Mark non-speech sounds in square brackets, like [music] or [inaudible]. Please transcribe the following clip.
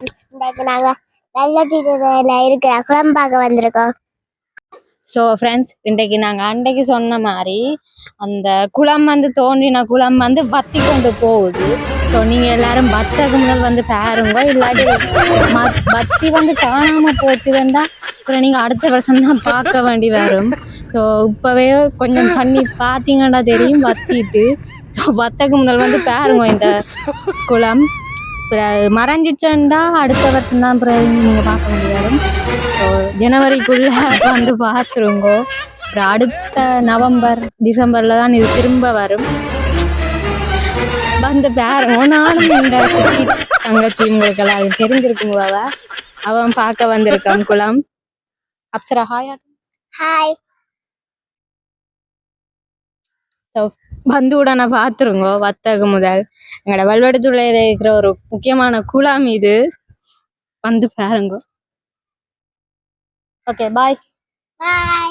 இன்னைக்கு நாங்க வெள்ளத்தீவுல இருக்கிற குளம்பாக்க வந்திருக்கோம். ஸோ ஃப்ரெண்ட்ஸ் இன்றைக்கு நாங்கள் அன்றைக்கு சொன்ன மாதிரி அந்த குளம் வந்து தோன்றின குளம் வந்து வத்தி கொண்டு போகுது. ஸோ நீங்கள் எல்லாரும் பத்தக்கு முதல் வந்து பாருங்க. இல்லாட்டி மத்- வத்தி வந்து காணாமல் போச்சுதுன்னா அப்புறம் நீங்கள் அடுத்த வருஷம் தான் பார்க்க வேண்டி வரும். ஸோ இப்போவே கொஞ்சம் பண்ணி பார்த்தீங்கன்னா தெரியும் வத்திட்டு. ஸோ வத்தக்கு முதல் வந்து பாருங்க இந்த குளம். மறைஞ்சிச்சேன்டா அடுத்த வருஷம் தான் அப்புறம் நீங்கள் பார்க்க வரும் ஸோ ஜனவரிக்குள்ள [laughs] வந்து பார்த்துருங்கோ. அப்புறம் அடுத்த நவம்பர் டிசம்பர்ல தான் இது திரும்ப வரும். வந்து பாருங்க நானும் இந்த தங்கச்சி உங்களுக்கெல்லாம் அது தெரிஞ்சிருக்குங்க அவ அவன் பார்க்க வந்திருக்கான் குளம். அப்சரா ஹாயா ஹாய் ஸோ உடனே பார்த்துருங்கோ வத்தகு முதல். எங்களோட வல்வெடுத்துறையில இருக்கிற ஒரு முக்கியமான குழா இது. வந்து பாருங்கோ. ஓகே பாய் பாய்